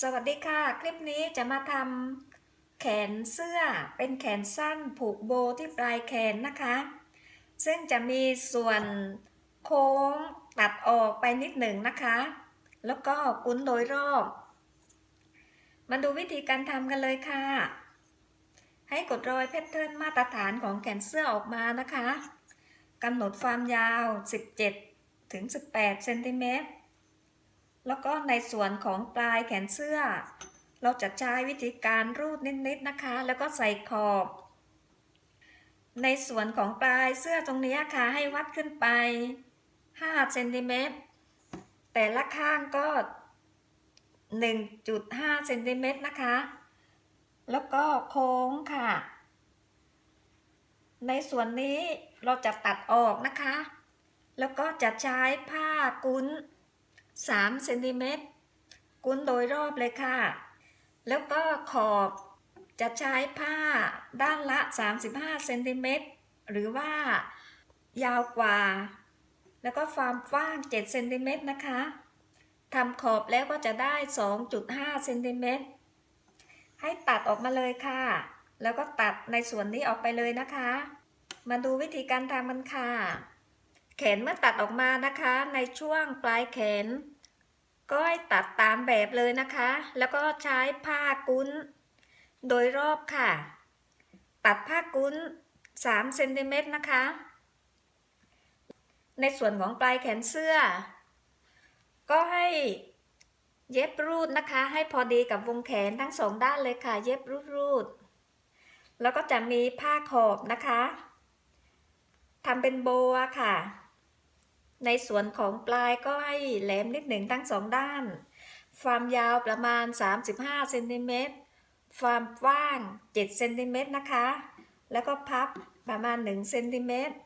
สวัสดีค่ะ คลิปนี้จะมาทำแขนเสื้อเป็นแขนสั้นผูกโบที่ปลายแขนนะคะ ซึ่งจะมีส่วนโค้งตัดออกไปนิดหนึ่งนะคะ แล้วก็กุ้นโดยรอบ มาดูวิธีการทำกันเลยค่ะ ให้กดรอยแพทเทิร์นมาตรฐานของแขนเสื้อออกมานะคะกำหนดความยาว 17 ถึง 18เซนติเมตร แล้วก็ในส่วนของปลายแขนเสื้อ เราจะใช้วิธีการรูดนิดๆนะคะ แล้วก็ใส่ขอบ ในส่วนของปลายเสื้อตรงนี้ค่ะให้วัดขึ้นไป5เซนติเมตรแต่ละข้างก็ 1.5เซนติเมตรนะคะ แล้วก็โค้งค่ะ ในส่วนนี้เราจะตัดออกนะคะ แล้วก็จะใช้ผ้ากุ้น 3เซนติเมตรกุนโดยรอบเลยค่ะ แล้วก็ขอบจะใช้ผ้าด้านละ 35เซนติเมตรหรือว่ายาวกว่า แล้วก็ความกว้าง7เซนติเมตรนะคะทำขอบแล้วก็จะได้ 2.5เซนติเมตรให้ตัดออกมาเลยค่ะ แล้วก็ตัดในส่วนนี้ออกไปเลยนะคะ มาดูวิธีการทำกันค่ะ แขนเมื่อตัดออกมานะคะ ในช่วงปลายแขน ก็ให้ตัดตามแบบเลยนะคะ แล้วก็ใช้ผ้ากุ้นโดยรอบค่ะ ตัดผ้ากุ้น3เซนติเมตรนะคะ ในส่วนของปลายแขนเสื้อ ก็ให้เย็บรูดนะคะ ให้พอดีกับวงแขนทั้งสองด้านเลยค่ะ เย็บรูดรูดแล้วก็จะมีผ้าขอบนะคะทำเป็นโบว์ค่ะ ในส่วนของปลายก็ให้แหลมนิดหนึ่งทั้งสองด้าน ความยาวประมาณ 35เซนติเมตรความกว้าง7เซนติเมตรนะคะ แล้วก็พับประมาณ1เซนติเมตร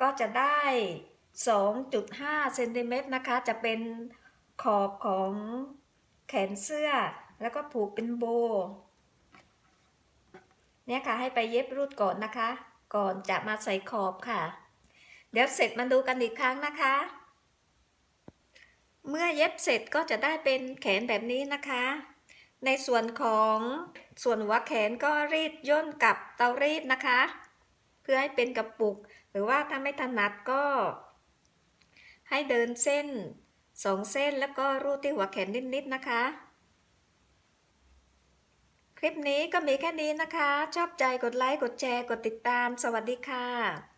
ก็จะได้ 2.5เซนติเมตรนะคะ จะเป็นขอบของแขนเสื้อ แล้วก็ผูกเป็นโบ เนี่ยค่ะ ให้ไปเย็บรูดก่อนนะคะ ก่อนจะมาใส่ขอบค่ะ ดี๋ยวเสร็จมาดูกันอีกครั้งนะคะ เมื่อเย็บเสร็จก็จะได้เป็นแขนแบบนี้นะคะ ในส่วนของส่วนหัวแขนก็รีดย่นกับเตารีดนะคะ เพื่อให้เป็นกระปุก หรือว่าถ้าไม่ถนัดก็ ให้เดินเส้นสองเส้นแล้วก็รูดที่หัวแขนนิดๆนะคะ คลิปนี้ก็มีแค่นี้นะคะ ชอบใจกดไลค์กดแชร์กดติดตาม สวัสดีค่ะ